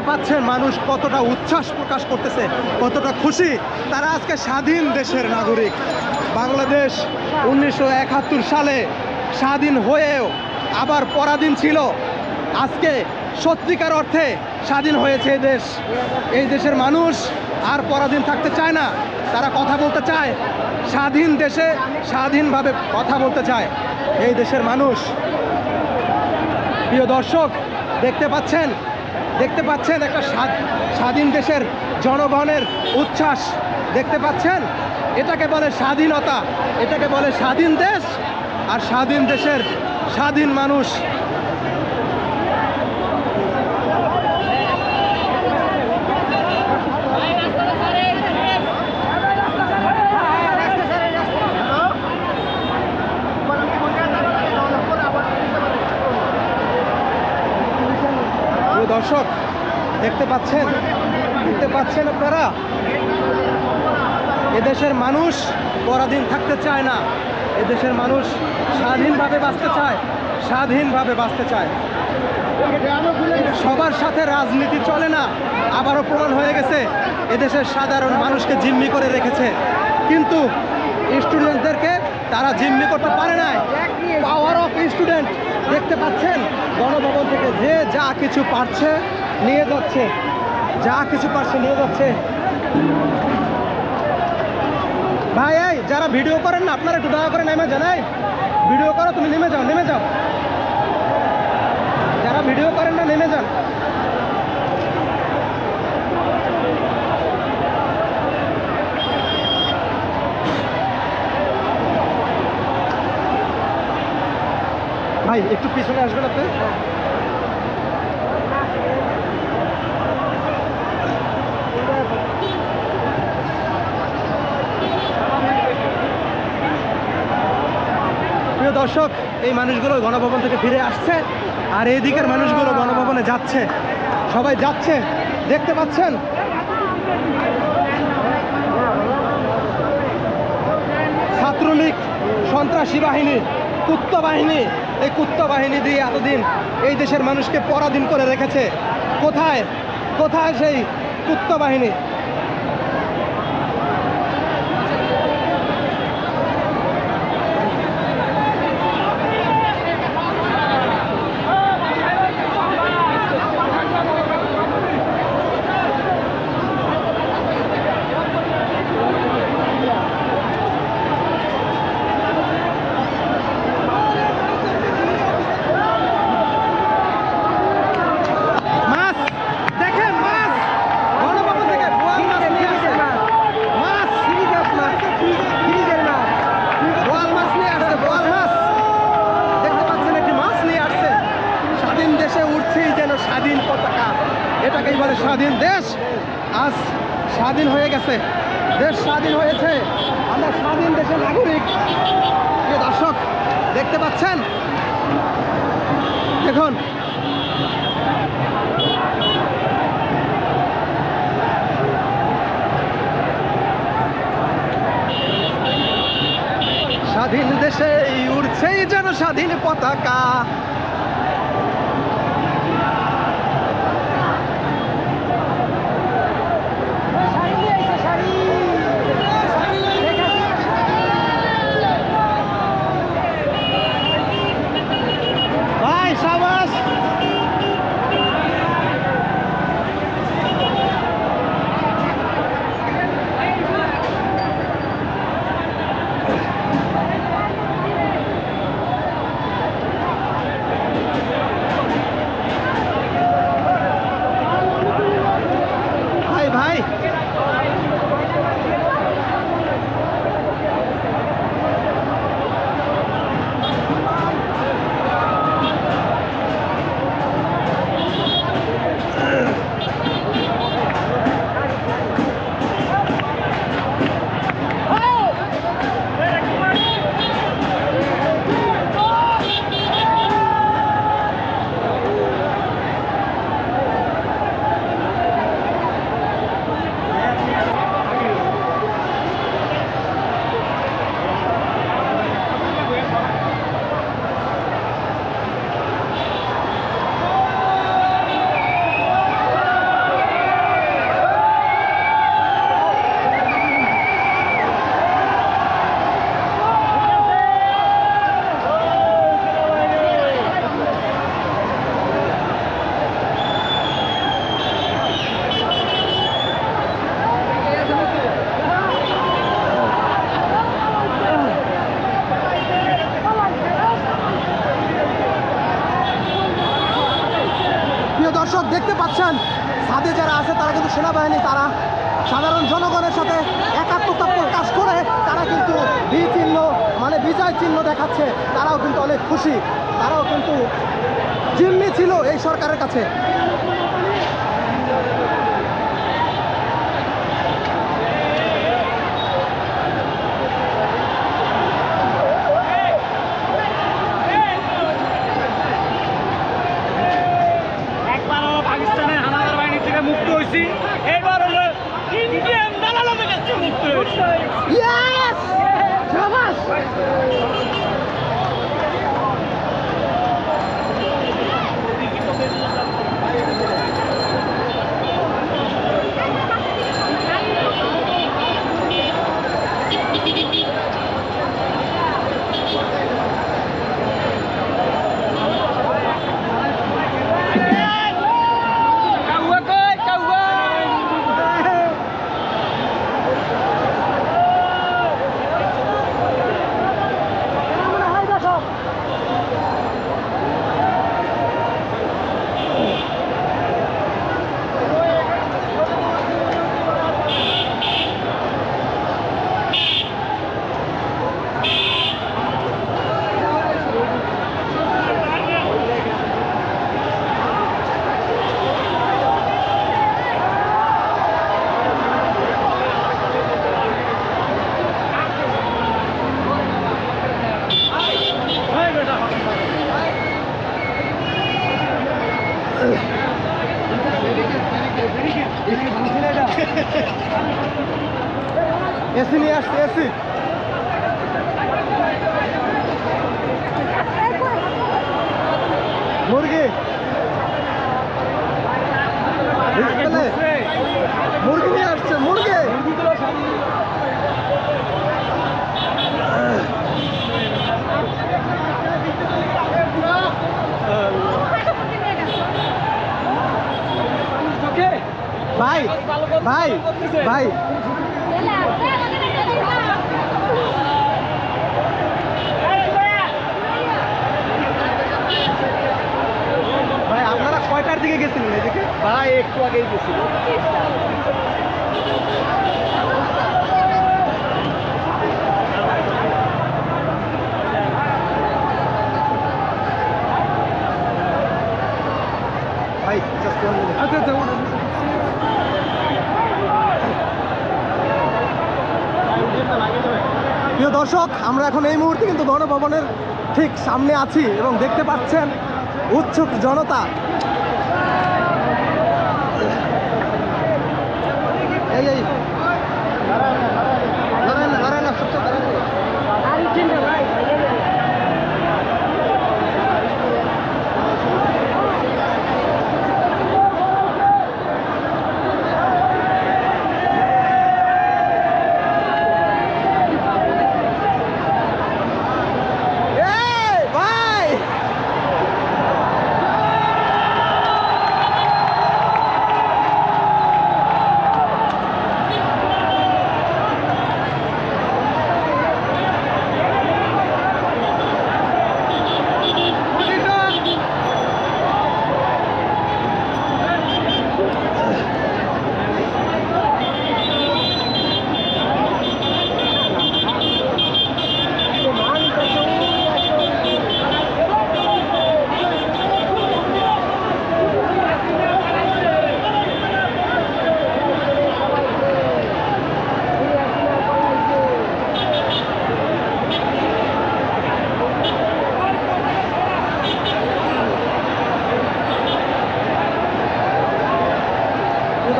দেখতে পাচ্ছেন মানুষ কতটা উচ্ছ্বাস প্রকাশ করতেছে, কতটা খুশি। তারা আজকে স্বাধীন দেশের নাগরিক। বাংলাদেশ উনিশশো একাত্তর সালে স্বাধীন হয়েও আবার পরাধীন ছিল। আজকে সত্যিকার অর্থে স্বাধীন হয়েছে এই দেশ। এই দেশের মানুষ আর পরাধীন থাকতে চায় না। তারা কথা বলতে চায়, স্বাধীন দেশে স্বাধীনভাবে কথা বলতে চায়। এই দেশের মানুষ, প্রিয় দর্শক, দেখতে পাচ্ছেন দেখতে পাচ্ছেন একটা স্বাধ- স্বাধীন দেশের জনগণের উচ্ছ্বাস। দেখতে পাচ্ছেন? এটাকে বলে স্বাধীনতা, এটাকে বলে স্বাধীন দেশ আর স্বাধীন দেশের স্বাধীন মানুষ। দেখতে পাচ্ছেন? দেখতে পাচ্ছেন আপনারা? এদেশের মানুষ পরাধীন থাকতে চায় না। এদেশের মানুষ স্বাধীনভাবে বাঁচতে চায়, স্বাধীনভাবে বাঁচতে চায়। সবার সাথে রাজনীতি চলে না, আবারও প্রমাণ হয়ে গেছে, এদেশের সাধারণ মানুষকে জিম্মি করে রেখেছে। কিন্তু স্টুডেন্টদেরকে তারা জিম্মি করতে পারে না পাওয়ার অফ স্টুডেন্ট দেখতে পাচ্ছেন? গণভবন থেকে যে যা কিছু পারছে নিয়ে যাচ্ছে। যা কিছু পারছে নিয়ে যাচ্ছে। ভাই, এই যারা ভিডিও করেন না, আপনারা একটু দয়া করে নেমে যান, এই। ভিডিও করো, তুমি নেমে যাও নেমে যাও। যারা ভিডিও করেন না, নেমে যান। ভাই, একটু পিছনে আসবেন আপনি? প্রিয় দর্শক, এই মানুষগুলো গণভবন থেকে ফিরে আসছে আর এই দিকের মানুষগুলো গণভবনে যাচ্ছে। সবাই যাচ্ছে। দেখতে পাচ্ছেন? ছাত্রলীগ, সন্ত্রাসী বাহিনী, কুত্ত বাহিনী এই কুত্তা বাহিনী দিয়ে এতদিন এই দেশের মানুষকে পরাধীন করে রেখেছে। কোথায়? কোথায় সেই কুত্তা বাহিনী মাছ দেখেন মাছ গণভবন থেকে বোয়াল মাছ নিয়ে আসছে মাছ বোয়াল মাছ নিয়ে আসছে বোয়াল মাছ দেখতে পাচ্ছেন একটি মাছ নিয়ে আসছে স্বাধীন দেশে উঠছেই যেন স্বাধীন পতাকা। এটাকেই বলে স্বাধীন দেশ। আজ স্বাধীন হয়ে গেছে। দেশ স্বাধীন হয়েছে। আমরা স্বাধীন দেশের নাগরিক। দর্শক, দেখতে পাচ্ছেন? দেখুন। স্বাধীন দেশে উড়ছেই যেন স্বাধীন পতাকা। দেখাচ্ছে তারাও কিন্তু অনেক খুশি। তারাও কিন্তু জিম্মি ছিল এই সরকারের কাছে। একবার হলো পাকিস্তানের এসি নিয়ে আসছে এসি। মুরগি। মুরগি নিয়ে আসছে মুরগি। ভাই ভাই ভাই। ভাই আপনারা কয়টার দিকে গেছিলেন এদিকে? ভাই একটু আগেই গেছিল প্রিয় দর্শক, আমরা এখন এই মুহূর্তে কিন্তু গণভবনের ঠিক সামনে আছি এবং দেখতে পাচ্ছেন উৎসুক জনতা। এই এই দাঁড়ান না, দাঁড়ান না, চুপচাপ দাঁড়ান না। এই, ভাই প্রিয়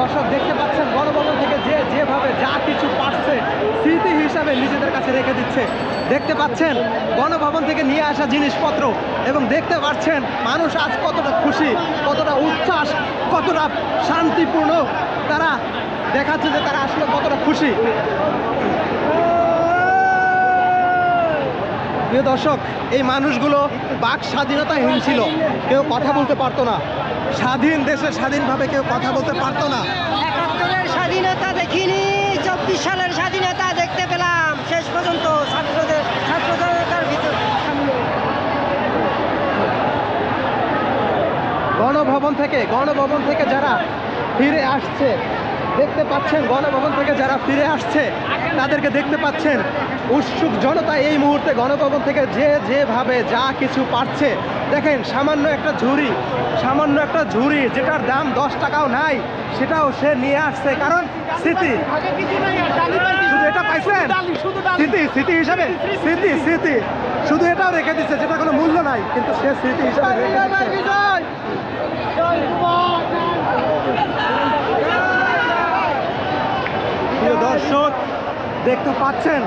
দর্শক দেখতে পাচ্ছেন গণভবন থেকে যে যেভাবে যা কিছু পাচ্ছে, স্মৃতি হিসাবে নিজেদের কাছে রেখে দিচ্ছে। দেখতে পাচ্ছেন গণভবন থেকে নিয়ে আসা জিনিসপত্র এবং দেখতে পাচ্ছেন, মানুষ আজ কতটা খুশি, কতটা উচ্ছ্বাস, কতটা শান্তিপূর্ণ। তারা দেখাচ্ছে যে তারা আসলে কতটা খুশি। প্রিয় দর্শক, এই মানুষগুলো বাক স্বাধীনতাহীন ছিল। কেউ কথা বলতে পারতো না। স্বাধীন দেশে স্বাধীনভাবে কেউ কথা বলতে পারতো না। একাত্তরের স্বাধীনতা দেখিনি চব্বিশ সালের স্বাধীনতা দেখতে পেলাম। শেষ পর্যন্ত ছাত্রদের ছাত্র জনতার ভিতর গণভবন থেকে গণভবন থেকে যারা ফিরে আসছে দেখতে পাচ্ছেন গণভবন থেকে যারা ফিরে আসছে তাদেরকে দেখতে পাচ্ছেন উৎসুক জনতা এই মুহূর্তে গণভবন থেকে যে যেভাবে যা কিছু পাচ্ছে দেখেন সামান্য একটা ঝুড়ি সামান্য একটা ঝুড়ি যেটার দাম দশ টাকাও নাই সেটাও সে নিয়ে আসছে। কারণ স্মৃতি শুধু এটা পাইছেন? স্মৃতি স্মৃতি হিসাবে স্মৃতি স্মৃতি শুধু এটাও রেখে দিচ্ছে যেটা কোনো মূল্য নাই কিন্তু সে স্মৃতি হিসাবে প্রিয় দর্শক দেখতে পাচ্ছেন